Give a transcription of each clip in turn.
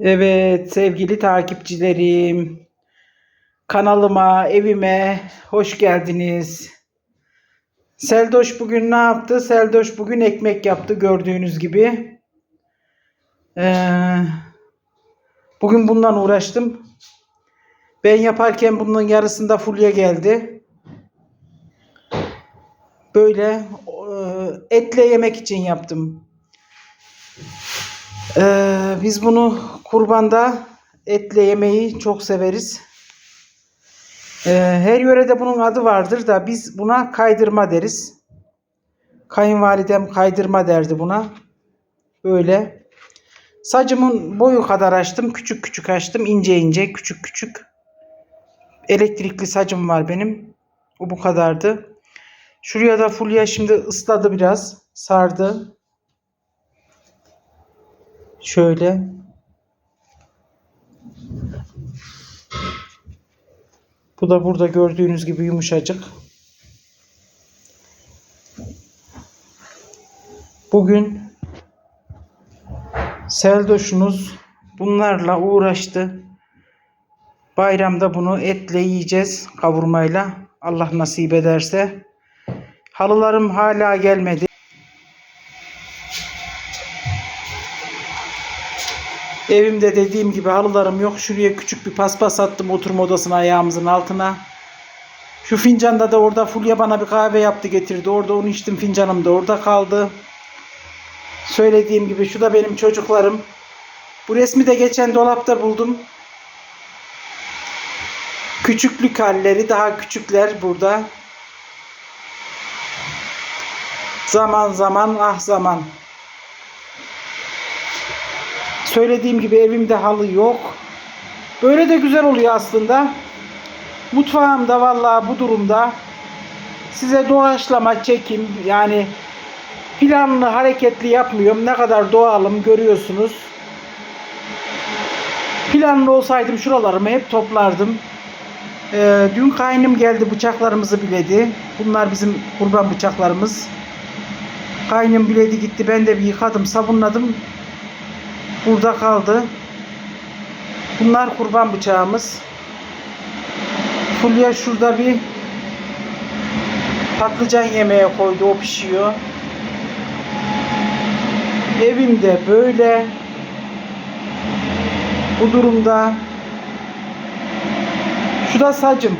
Evet sevgili takipçilerim. Kanalıma, evime hoş geldiniz. Seldoş bugün ne yaptı? Seldoş bugün ekmek yaptı gördüğünüz gibi. Ee, bugün bundan uğraştım. Ben yaparken bunun yarısında Fulya geldi. Böyle e, etle yemek için yaptım. Ee, biz bunu kurbanda etle yemeyi çok severiz. Ee, her yörede bunun adı vardır da biz buna kaydırma deriz. Kayınvalidem kaydırma derdi buna. Böyle. Sacımın boyu kadar açtım. Küçük küçük açtım. ince ince küçük küçük. Elektrikli sacım var benim. O bu kadardı. Şuraya da Fulya şimdi ısladı biraz. Sardı. Şöyle. Bu da burada gördüğünüz gibi yumuşacık. Bugün Seldoş'unuz bunlarla uğraştı. Bayramda bunu etle yiyeceğiz kavurmayla. Allah nasip ederse. Halılarım hala gelmedi. Evimde dediğim gibi halılarım yok. Şuraya küçük bir paspas attım oturma odasına ayağımızın altına. Şu fincanda da orada Fulya bana bir kahve yaptı getirdi. Orada onu içtim fincanım da orada kaldı. Söylediğim gibi şu da benim çocuklarım. Bu resmi de geçen dolapta buldum. Küçüklük halleri daha küçükler burada. Zaman zaman ah zaman. Söylediğim gibi evimde halı yok. Böyle de güzel oluyor aslında. Mutfağımda vallahi bu durumda size doğaçlama çekim yani planlı hareketli yapmıyorum. Ne kadar doğalım görüyorsunuz. Planlı olsaydım şuralarımı hep toplardım. Ee, dün kaynım geldi bıçaklarımızı biledi. Bunlar bizim kurban bıçaklarımız. Kaynım biledi gitti. Ben de bir yıkadım sabunladım. Burada kaldı. Bunlar kurban bıçağımız. Fulya şurada bir patlıcan yemeğe koydu. O pişiyor. Evimde böyle bu durumda şu da sacım.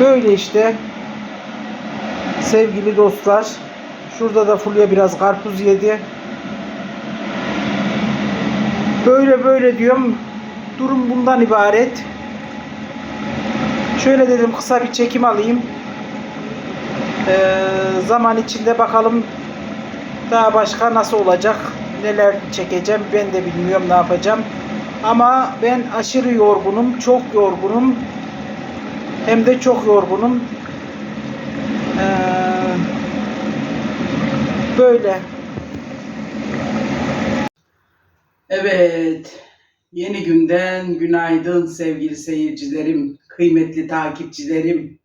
Böyle işte sevgili dostlar. Şurada da Fulya biraz karpuz yedi. Böyle böyle diyorum. Durum bundan ibaret. Şöyle dedim kısa bir çekim alayım. Ee, zaman içinde bakalım daha başka nasıl olacak. Neler çekeceğim ben de bilmiyorum ne yapacağım. Ama ben aşırı yorgunum. Çok yorgunum. Hem de çok yorgunum. Ee, Böyle. Evet. Yeni günden günaydın sevgili seyircilerim, kıymetli takipçilerim.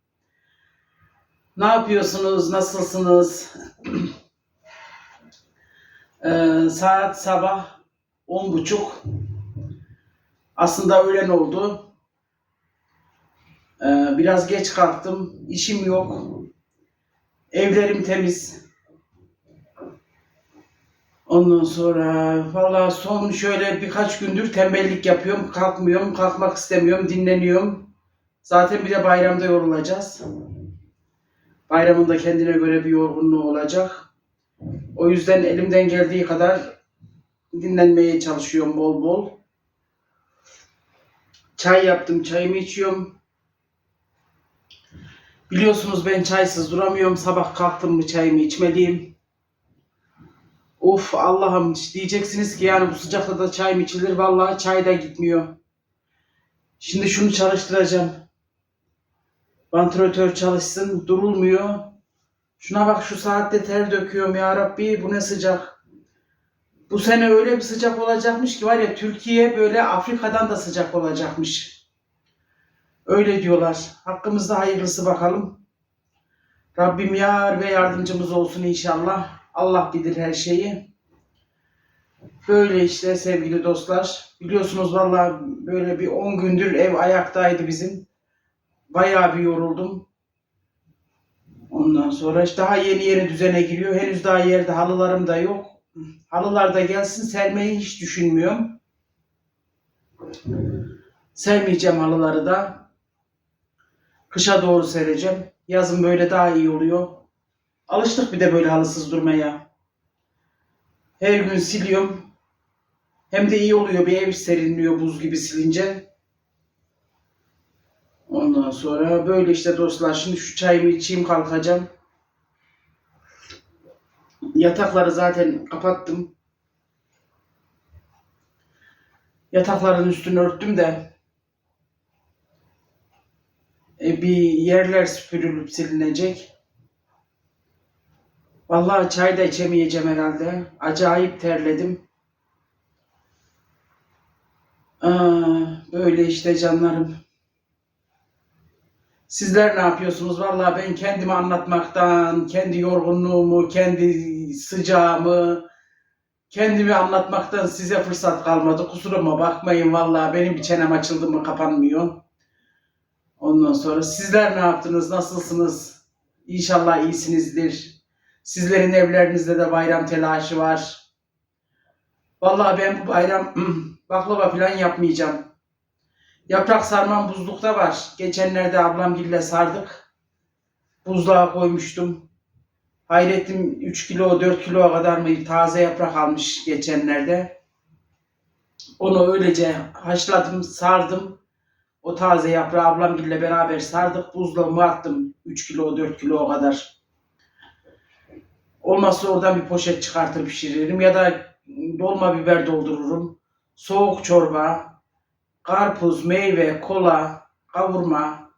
Ne yapıyorsunuz? Nasılsınız? Ee, saat sabah on buçuk. Aslında öğlen oldu. Ee, biraz geç kalktım. İşim yok. Evlerim temiz. Ondan sonra valla son şöyle birkaç gündür tembellik yapıyorum. Kalkmıyorum, kalkmak istemiyorum, dinleniyorum. Zaten bir de bayramda yorulacağız. Bayramın da kendine göre bir yorgunluğu olacak. O yüzden elimden geldiği kadar dinlenmeye çalışıyorum bol bol. Çay yaptım, çayımı içiyorum. Biliyorsunuz ben çaysız duramıyorum. Sabah kalktım mı çayımı içmeliyim. Of Allah'ım diyeceksiniz ki yani bu sıcakta da çay mı içilir? Vallahi çay da gitmiyor. Şimdi şunu çalıştıracağım. Vantilatör çalışsın durulmuyor. Şuna bak şu saatte ter döküyorum ya Rabbi bu ne sıcak. Bu sene öyle bir sıcak olacakmış ki var ya Türkiye böyle Afrika'dan da sıcak olacakmış. Öyle diyorlar. Hakkımızda hayırlısı bakalım. Rabbim yar ve yardımcımız olsun inşallah. Allah bilir her şeyi. Böyle işte sevgili dostlar. Biliyorsunuz valla böyle bir 10 gündür ev ayaktaydı bizim. Bayağı bir yoruldum. Ondan sonra işte daha yeni yeni düzene giriyor. Henüz daha yerde halılarım da yok. Halılar da gelsin sermeyi hiç düşünmüyorum. Sermeyeceğim halıları da. Kışa doğru sereceğim. Yazın böyle daha iyi oluyor. Alıştık bir de böyle halısız durmaya. Her gün siliyorum. Hem de iyi oluyor. Bir ev serinliyor buz gibi silince. Ondan sonra böyle işte dostlar. Şimdi şu çayımı içeyim kalkacağım. Yatakları zaten kapattım. Yatakların üstünü örttüm de e, bir yerler süpürülüp silinecek. Vallahi çay da içemeyeceğim herhalde. Acayip terledim. Aa, böyle işte canlarım. Sizler ne yapıyorsunuz? Vallahi ben kendimi anlatmaktan, kendi yorgunluğumu, kendi sıcağımı, kendimi anlatmaktan size fırsat kalmadı. Kusuruma bakmayın vallahi benim bir çenem açıldı mı kapanmıyor. Ondan sonra sizler ne yaptınız? Nasılsınız? İnşallah iyisinizdir. Sizlerin evlerinizde de bayram telaşı var. Vallahi ben bu bayram baklava falan yapmayacağım. Yaprak sarmam buzlukta var. Geçenlerde ablamgille sardık. Buzluğa koymuştum. Hayrettim 3 kilo 4 kilo kadar mı taze yaprak almış geçenlerde. Onu öylece haşladım, sardım. O taze yaprağı ablamgille beraber sardık. Buzluğuma attım 3 kilo 4 kilo kadar. Olmazsa oradan bir poşet çıkartır pişiririm ya da dolma biber doldururum. Soğuk çorba, karpuz, meyve, kola, kavurma.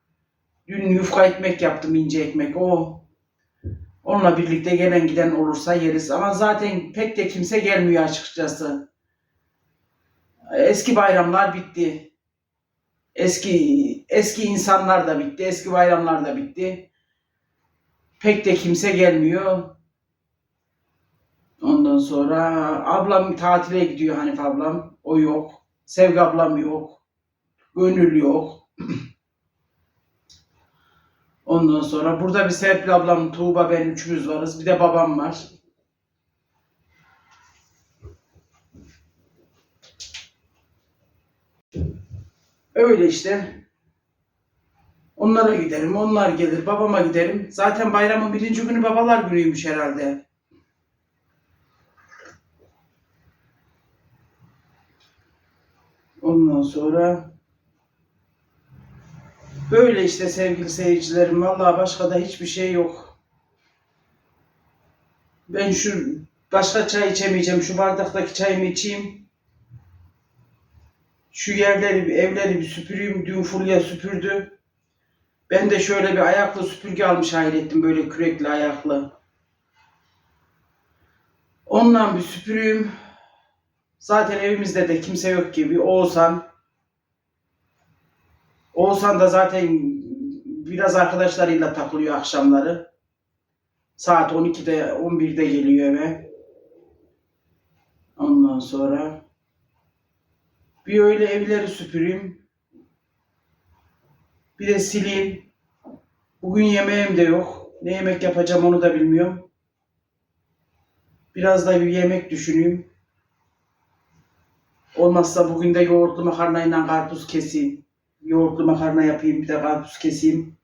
Dün yufka ekmek yaptım ince ekmek. O onunla birlikte gelen giden olursa yeriz. Ama zaten pek de kimse gelmiyor açıkçası. Eski bayramlar bitti. Eski eski insanlar da bitti. Eski bayramlar da bitti. Pek de kimse gelmiyor. Ondan sonra ablam tatile gidiyor Hanif ablam. O yok. Sevgi ablam yok. Gönül yok. Ondan sonra burada bir Serpil ablam, Tuğba ben üçümüz varız. Bir de babam var. Öyle işte. Onlara giderim, onlar gelir, babama giderim. Zaten bayramın birinci günü babalar günüymüş herhalde. Ondan sonra böyle işte sevgili seyircilerim. Vallahi başka da hiçbir şey yok. Ben şu başka çay içemeyeceğim. Şu bardaktaki çayımı içeyim. Şu yerleri, evleri bir süpüreyim. Dün Fulya süpürdü. Ben de şöyle bir ayaklı süpürge almış hayrettim. Böyle kürekli ayaklı. Ondan bir süpüreyim. Zaten evimizde de kimse yok gibi. Oğuzhan. Oğuzhan da zaten biraz arkadaşlarıyla takılıyor akşamları. Saat 12'de 11'de geliyor eve. Ondan sonra bir öyle evleri süpüreyim. Bir de sileyim. Bugün yemeğim de yok. Ne yemek yapacağım onu da bilmiyorum. Biraz da bir yemek düşüneyim. Olmazsa bugün de yoğurtlu makarnayla karpuz keseyim. Yoğurtlu makarna yapayım bir de karpuz keseyim.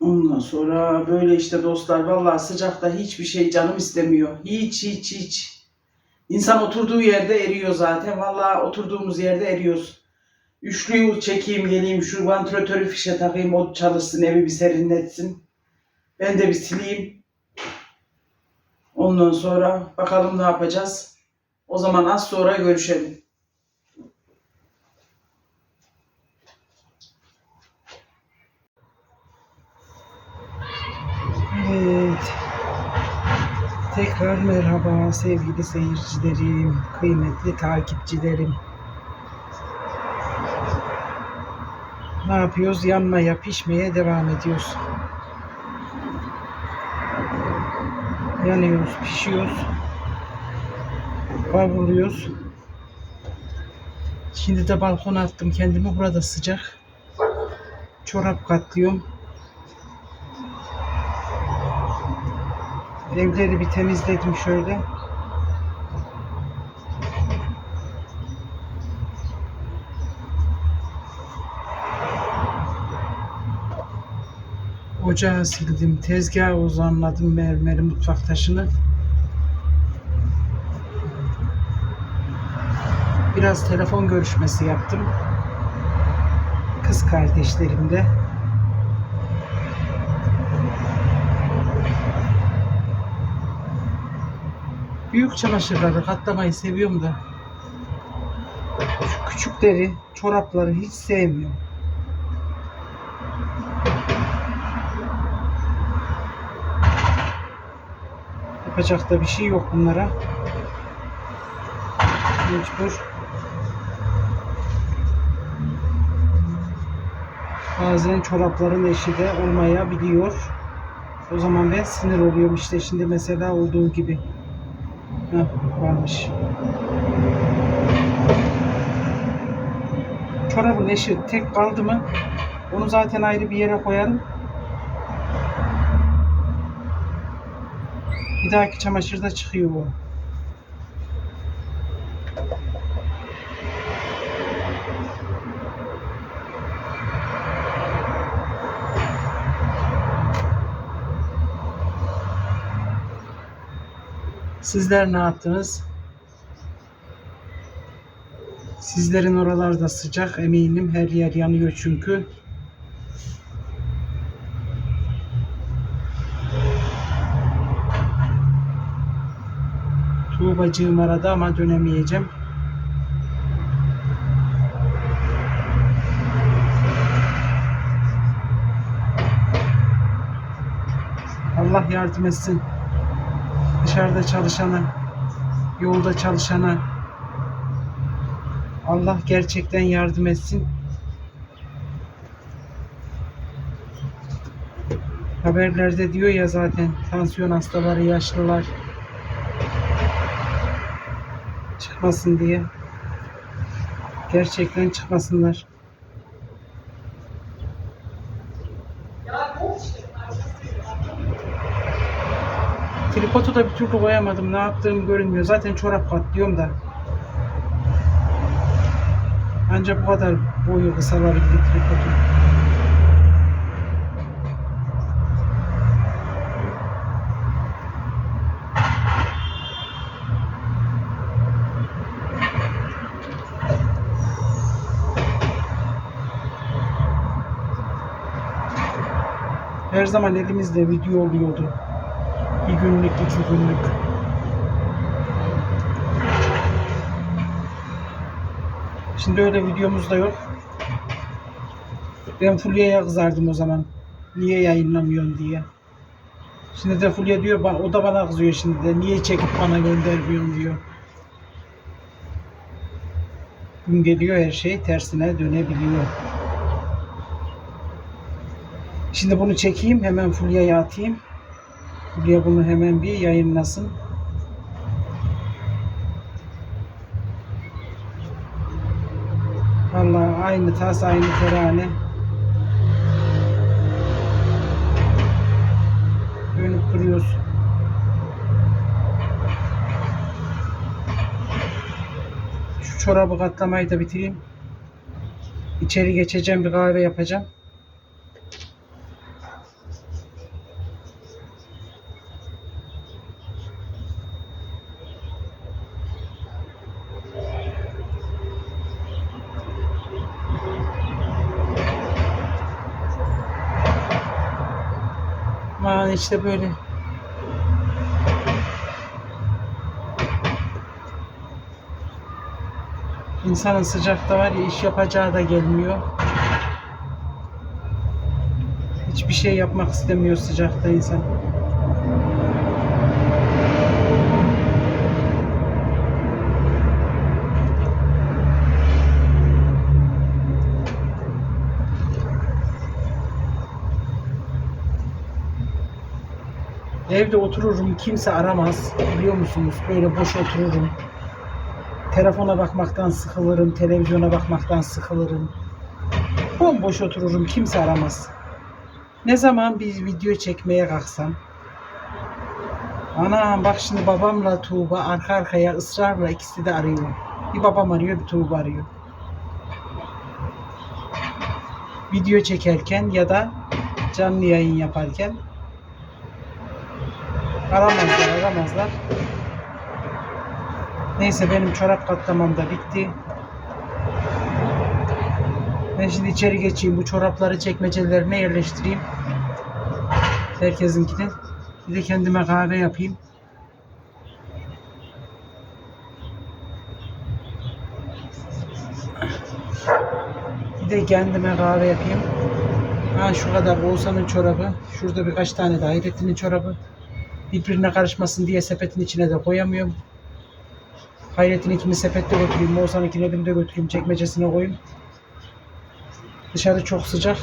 Ondan sonra böyle işte dostlar vallahi sıcakta hiçbir şey canım istemiyor. Hiç hiç hiç. İnsan oturduğu yerde eriyor zaten. Vallahi oturduğumuz yerde eriyoruz. Üçlüyü çekeyim geleyim şu vantilatörü fişe takayım o çalışsın evi bir serinletsin. Ben de bir sileyim. Ondan sonra bakalım ne yapacağız. O zaman az sonra görüşelim. Evet. Tekrar merhaba sevgili seyircilerim, kıymetli takipçilerim. Ne yapıyoruz? Yanmaya, pişmeye devam ediyoruz. Yanıyoruz, pişiyoruz. Kavruluyoruz. Şimdi de balkona attım kendimi. Burada sıcak. Çorap katlıyorum. Evleri bir temizledim şöyle. Ocağı sildim, tezgahı uzanladım mermeri mutfak taşını. Biraz telefon görüşmesi yaptım. Kız kardeşlerimle. Büyük çamaşırları katlamayı seviyorum da küçükleri, çorapları hiç sevmiyorum. Yapacak da bir şey yok bunlara. Mecbur. Bazen çorapların eşi de olmayabiliyor. O zaman ben sinir oluyorum işte şimdi mesela olduğu gibi. Heh, varmış. Çorabın eşi tek kaldı mı onu zaten ayrı bir yere koyarım. Bir dahaki çamaşırda çıkıyor o. Sizler ne yaptınız? Sizlerin oralarda sıcak eminim her yer yanıyor çünkü. Tuğbacığım aradı ama dönemeyeceğim. Allah yardım etsin. Dışarıda çalışana, yolda çalışana Allah gerçekten yardım etsin. Haberlerde diyor ya zaten tansiyon hastaları, yaşlılar çıkmasın diye. Gerçekten çıkmasınlar. Tripodu da bir türlü koyamadım. Ne yaptığım görünmüyor. Zaten çorap katlıyorum da. Ancak bu kadar boyu kısalabildi tripodu. Her zaman elimizde video oluyordu. Bir günlük, iki günlük. Şimdi öyle videomuz da yok. Ben Fulya'ya kızardım o zaman. Niye yayınlamıyorsun diye. Şimdi de Fulya diyor, "Ba- o da bana kızıyor şimdi de. Niye çekip bana göndermiyorsun diyor. Gün geliyor her şey tersine dönebiliyor. Şimdi bunu çekeyim hemen Fulya'ya atayım. Fulya bunu hemen bir yayınlasın. Vallahi aynı tas aynı terane. Dönüp duruyoruz. Şu çorabı katlamayı da bitireyim. İçeri geçeceğim bir kahve yapacağım. İşte böyle. İnsanın sıcakta var ya iş yapacağı da gelmiyor. Hiçbir şey yapmak istemiyor sıcakta insan. Evde otururum kimse aramaz. Biliyor musunuz? Böyle boş otururum. Telefona bakmaktan sıkılırım. Televizyona bakmaktan sıkılırım. Bomboş otururum. Kimse aramaz. Ne zaman bir video çekmeye kalksam Anam bak şimdi babamla Tuğba arka arkaya ısrarla ikisi de arıyor. Bir babam arıyor bir Tuğba arıyor. Video çekerken ya da canlı yayın yaparken aramazlar aramazlar. Neyse benim çorap katlamam da bitti. Ben şimdi içeri geçeyim bu çorapları çekmecelerine yerleştireyim. Herkesinkini. Bir de kendime kahve yapayım. Bir de kendime kahve yapayım. Ha şu kadar Oğuzhan'ın çorabı. Şurada birkaç tane de Hayrettin'in çorabı. Birbirine karışmasın diye sepetin içine de koyamıyorum. Hayrettin'inkini sepette götüreyim. Oğuzhan'ınkini elimde götüreyim. Çekmecesine koyayım. Dışarı çok sıcak.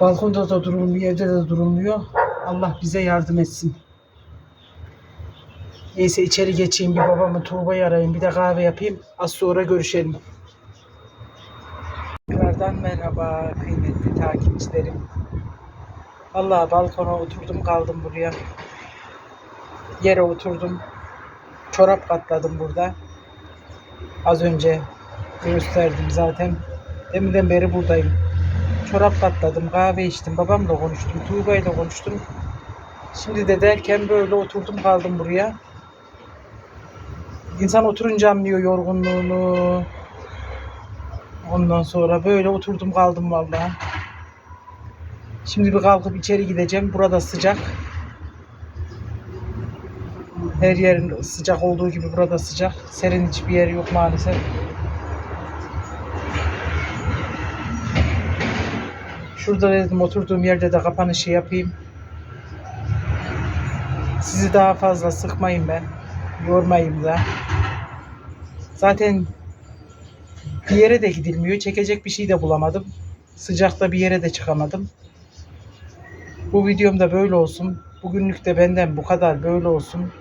Balkonda da durulmuyor, evde de durulmuyor. Allah bize yardım etsin. Neyse içeri geçeyim, bir babamı Tuğba'yı arayayım, bir de kahve yapayım. Az sonra görüşelim. Tekrardan merhaba kıymetli takipçilerim. Allah balkona oturdum kaldım buraya. Yere oturdum. Çorap katladım burada. Az önce gösterdim zaten. Deminden beri buradayım. Çorap katladım, kahve içtim, babamla konuştum, Tuğba'yla konuştum. Şimdi de derken böyle oturdum kaldım buraya. İnsan oturunca anlıyor yorgunluğunu. Ondan sonra böyle oturdum kaldım vallahi. Şimdi bir kalkıp içeri gideceğim. Burada sıcak. Her yerin sıcak olduğu gibi burada sıcak. Serin hiçbir yer yok maalesef. Şurada dedim oturduğum yerde de kapanışı yapayım. Sizi daha fazla sıkmayayım ben. Yormayayım da. Zaten bir yere de gidilmiyor. Çekecek bir şey de bulamadım. Sıcakta bir yere de çıkamadım. Bu videom da böyle olsun. Bugünlük de benden bu kadar böyle olsun.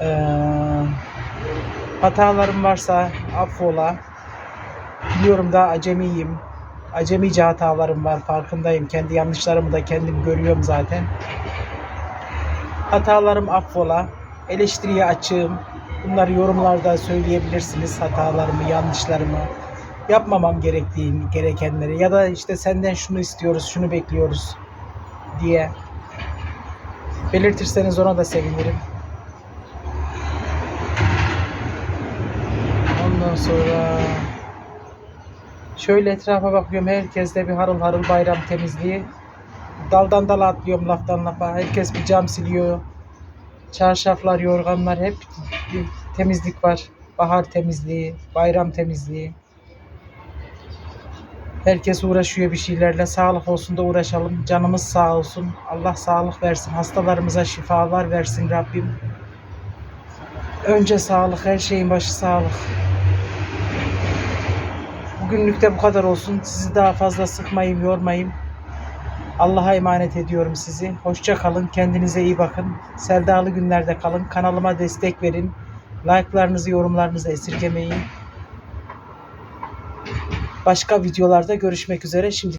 Ee, hatalarım varsa affola. Biliyorum daha acemiyim. Acemice hatalarım var farkındayım. Kendi yanlışlarımı da kendim görüyorum zaten. Hatalarım affola. Eleştiriye açığım. Bunları yorumlarda söyleyebilirsiniz. Hatalarımı, yanlışlarımı. Yapmamam gerektiğini, gerekenleri ya da işte senden şunu istiyoruz, şunu bekliyoruz diye belirtirseniz ona da sevinirim. Ondan sonra Şöyle etrafa bakıyorum. Herkeste bir harıl harıl bayram temizliği. Daldan dala atlıyorum laftan lafa. Herkes bir cam siliyor. Çarşaflar, yorganlar hep bir temizlik var. Bahar temizliği, bayram temizliği. Herkes uğraşıyor bir şeylerle. Sağlık olsun da uğraşalım. Canımız sağ olsun. Allah sağlık versin. Hastalarımıza şifalar versin Rabbim. Önce sağlık, her şeyin başı sağlık. Bugünlük de bu kadar olsun. Sizi daha fazla sıkmayayım, yormayayım. Allah'a emanet ediyorum sizi. Hoşça kalın. Kendinize iyi bakın. Seldalı günlerde kalın. Kanalıma destek verin. Like'larınızı, yorumlarınızı esirgemeyin. Başka videolarda görüşmek üzere. Şimdi